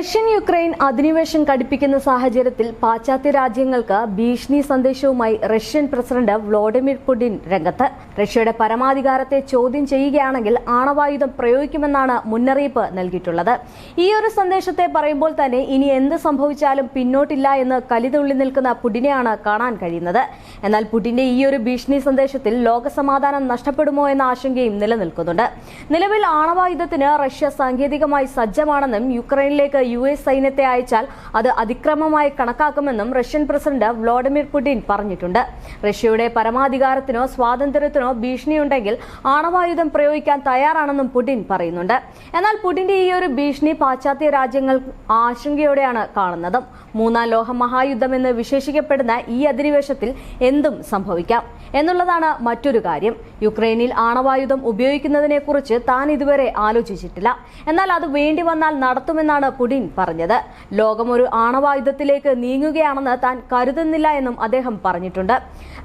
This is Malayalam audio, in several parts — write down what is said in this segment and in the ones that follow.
റഷ്യൻ യുക്രൈൻ അധിനിവേശം കടുപ്പിക്കുന്ന സാഹചര്യത്തിൽ പാശ്ചാത്യ രാജ്യങ്ങൾക്ക് ഭീഷണി സന്ദേശവുമായി റഷ്യൻ പ്രസിഡന്റ് വ്ളാഡിമിർ പുടിൻ രംഗത്ത്. റഷ്യയുടെ പരമാധികാരത്തെ ചോദ്യം ചെയ്യുകയാണെങ്കിൽ ആണവായുധം പ്രയോഗിക്കുമെന്നാണ് മുന്നറിയിപ്പ് നൽകിയിട്ടുള്ളത്. ഈ ഒരു സന്ദേശത്തെ പറയുമ്പോൾ തന്നെ ഇനി എന്ത് സംഭവിച്ചാലും പിന്നോട്ടില്ല എന്ന് കലിതുള്ളി നിൽക്കുന്ന പുടിനെയാണ് കാണാൻ കഴിയുന്നത്. എന്നാൽ പുടിന്റെ ഈയൊരു ഭീഷണി സന്ദേശത്തിൽ ലോകസമാധാനം നഷ്ടപ്പെടുമോ എന്ന ആശങ്കയും നിലനിൽക്കുന്നുണ്ട്. നിലവിൽ ആണവായുധത്തിന് റഷ്യ സാങ്കേതികമായി സജ്ജമാണെന്നും യുക്രൈനിലേക്ക് യു എസ് സൈന്യത്തെ അയച്ചാൽ അത് അതിക്രമമായി കണക്കാക്കുമെന്നും റഷ്യൻ പ്രസിഡന്റ് വ്ളാഡിമിർ പുടിൻ പറഞ്ഞിട്ടുണ്ട്. റഷ്യയുടെ പരമാധികാരത്തിനോ സ്വാതന്ത്ര്യത്തിനോ ഭീഷണിയുണ്ടെങ്കിൽ ആണവായുധം പ്രയോഗിക്കാൻ തയ്യാറാണെന്നും പുടിൻ പറയുന്നുണ്ട്. എന്നാൽ പുടിന്റെ ഈ ഒരു ഭീഷണി പാശ്ചാത്യ രാജ്യങ്ങൾ ആശങ്കയോടെയാണ് കാണുന്നത്. മൂന്നാം ലോക മഹായുദ്ധം എന്ന് വിശേഷിക്കപ്പെടുന്ന ഈ അധിനിവേശത്തിൽ എന്തും സംഭവിക്കാം എന്നുള്ളതാണ് മറ്റൊരു കാര്യം. യുക്രൈനിൽ ആണവായുധം ഉപയോഗിക്കുന്നതിനെക്കുറിച്ച് താൻ ഇതുവരെ ആലോചിച്ചിട്ടില്ല. എന്നാൽ അത് വേണ്ടി വന്നാൽ നടത്തുമെന്നാണ് പുടിൻ പറഞ്ഞത്. ലോകം ഒരു ആണവായുധത്തിലേക്ക് നീങ്ങുകയാണെന്ന് താൻ കരുതുന്നില്ല എന്നും അദ്ദേഹം പറഞ്ഞിട്ടുണ്ട്.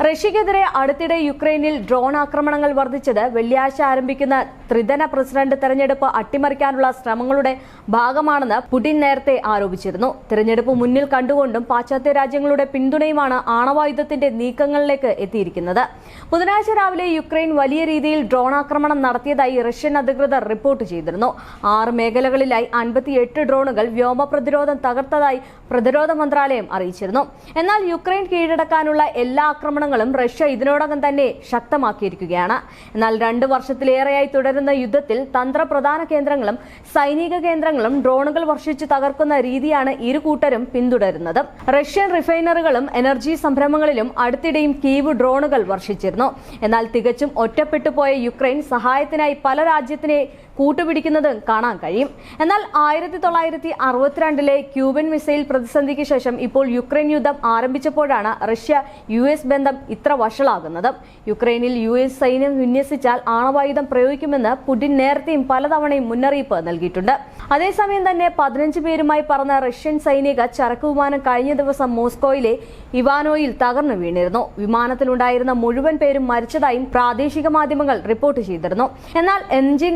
റഷ്യക്കെതിരെ അടുത്തിടെ യുക്രൈനിൽ ഡ്രോൺ ആക്രമണങ്ങൾ വർദ്ധിച്ചത് വെള്ളിയാഴ്ച ആരംഭിക്കുന്ന ത്രിതന പ്രസിഡന്റ് തെരഞ്ഞെടുപ്പ് അട്ടിമറിക്കാനുള്ള ശ്രമങ്ങളുടെ ഭാഗമാണെന്ന് പുടിൻ നേരത്തെ ആരോപിച്ചിരുന്നു. തെരഞ്ഞെടുപ്പ് മുന്നിൽ കണ്ടുകൊണ്ടും പാശ്ചാത്യ രാജ്യങ്ങളുടെ പിന്തുണയുമാണ് ആണവായുധത്തിന്റെ നീക്കങ്ങളിലേക്ക് എത്തിയിരിക്കുന്നത്. ബുധനാഴ്ച രാവിലെ യുക്രൈൻ വലിയ രീതിയിൽ ഡ്രോൺ ആക്രമണം നടത്തിയതായി റഷ്യൻ അധികൃതർ റിപ്പോർട്ട് ചെയ്തിരുന്നു. ആറ് മേഖലകളിലായി അൻപത്തിയെട്ട് ഡ്രോണുകൾ വ്യോമ പ്രതിരോധം തകർത്തതായി പ്രതിരോധ മന്ത്രാലയം അറിയിച്ചിരുന്നു. എന്നാൽ യുക്രൈൻ കീഴടക്കാനുള്ള എല്ലാ ആക്രമണങ്ങളും റഷ്യ ഇതിനോടകം തന്നെ ശക്തമാക്കിയിരിക്കുകയാണ്. എന്നാൽ രണ്ട് വർഷത്തിലേറെയായി തുടരുന്ന യുദ്ധത്തിൽ തന്ത്രപ്രധാന കേന്ദ്രങ്ങളും സൈനിക കേന്ദ്രങ്ങളും ഡ്രോണുകൾ വർഷിച്ച് തകർക്കുന്ന രീതിയാണ് ഇരു കൂട്ടരും പിന്തുടരുന്നത്. റഷ്യൻ റിഫൈനറികളും എനർജി സംരംഭങ്ങളിലും അടുത്തിടെയും കീവ് ഡ്രോണുകൾ വർഷിച്ചിരുന്നു. എന്നാൽ തികച്ചും ഒറ്റപ്പെട്ടു പോയ യുക്രൈൻ സഹായത്തിനായി പല രാജ്യത്തിനെ കൂട്ടുപിടിക്കുന്നത് കാണാൻ കഴിയും. എന്നാൽ ആയിരത്തി തൊള്ളായിരത്തി അറുപത്തിരണ്ടിലെ ക്യൂബൻ മിസൈൽ പ്രതിസന്ധിക്ക് ശേഷം ഇപ്പോൾ യുക്രൈൻ യുദ്ധം ആരംഭിച്ചപ്പോഴാണ് റഷ്യ യു എസ് ബന്ധം ഇത്ര വഷളാകുന്നത്. യുക്രൈനിൽ യു എസ് സൈന്യം വിന്യസിച്ചാൽ ആണവായുധം പ്രയോഗിക്കുമെന്ന് പുടിൻ നേരത്തെയും പലതവണയും മുന്നറിയിപ്പ് നൽകിയിട്ടുണ്ട്. അതേസമയം തന്നെ പതിനഞ്ച് പേരുമായി പറന്ന റഷ്യൻ സൈനിക ചരക്ക് വിമാനം കഴിഞ്ഞ ദിവസം മോസ്കോയിലെ ഇവാനോയിൽ തകർന്നു വീണിരുന്നു. വിമാനത്തിലുണ്ടായിരുന്ന മുഴുവൻ പേരും മരിച്ചതായും പ്രാദേശിക മാധ്യമങ്ങൾ റിപ്പോർട്ട് ചെയ്തിരുന്നു. എന്നാൽ എഞ്ചിൻ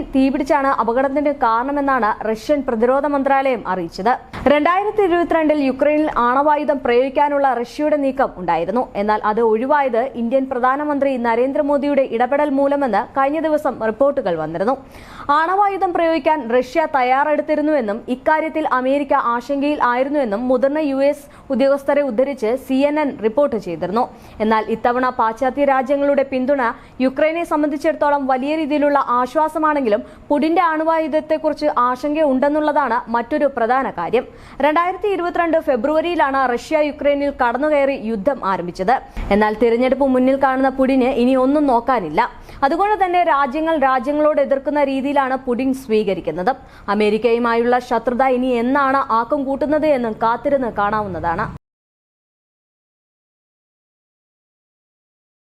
തീപിടിച്ചാണ് അപകടത്തിന്റെ കാരണമെന്നാണ് റഷ്യൻ പ്രതിരോധ മന്ത്രാലയം അറിയിച്ചത്. രണ്ടായിരത്തി ഇരുപത്തിരണ്ടിൽ യുക്രൈനിൽ ആണവായുധം പ്രയോഗിക്കാനുള്ള റഷ്യയുടെ നീക്കം ഉണ്ടായിരുന്നു. എന്നാൽ അത് ഒഴിവായത് ഇന്ത്യൻ പ്രധാനമന്ത്രി നരേന്ദ്രമോദിയുടെ ഇടപെടൽ മൂലമെന്ന് കഴിഞ്ഞ ദിവസം റിപ്പോർട്ടുകൾ വന്നിരുന്നു. ആണവായുധം പ്രയോഗിക്കാൻ റഷ്യ തയ്യാറെടുത്തിരുന്നുവെന്നും ഇക്കാര്യത്തിൽ അമേരിക്ക ആശങ്കയിൽ ആയിരുന്നുവെന്നും മുതിർന്ന യു എസ് ഉദ്യോഗസ്ഥരെ ഉദ്ധരിച്ച് സി എൻ എൻ റിപ്പോർട്ട് ചെയ്തിരുന്നു. എന്നാൽ ഇത്തവണ പാശ്ചാത്യ രാജ്യങ്ങളുടെ പിന്തുണ യുക്രൈനെ സംബന്ധിച്ചിടത്തോളം വലിയ രീതിയിലുള്ള ആശ്വാസമാണെങ്കിലും പുടിന്റെ അണുവായുധത്തെക്കുറിച്ച് ആശങ്കയുണ്ടെന്നുള്ളതാണ് മറ്റൊരു പ്രധാന കാര്യം. രണ്ടായിരത്തി ഇരുപത്തിരണ്ട് ഫെബ്രുവരിയിലാണ് റഷ്യ യുക്രൈനിൽ കടന്നുകയറി യുദ്ധം ആരംഭിച്ചത്. എന്നാൽ തിരഞ്ഞെടുപ്പ് മുന്നിൽ കാണുന്ന പുടിന് ഇനി ഒന്നും നോക്കാനില്ല. അതുകൊണ്ട് തന്നെ രാജ്യങ്ങൾ രാജ്യങ്ങളോട് എതിർക്കുന്ന രീതിയിലാണ് പുടിൻ സ്വീകരിക്കുന്നത്. അമേരിക്കയുമായുള്ള ശത്രുത ഇനി എന്നാണ് ആക്കം കൂട്ടുന്നത് എന്നും കാത്തിരുന്ന് കാണാവുന്നതാണ്.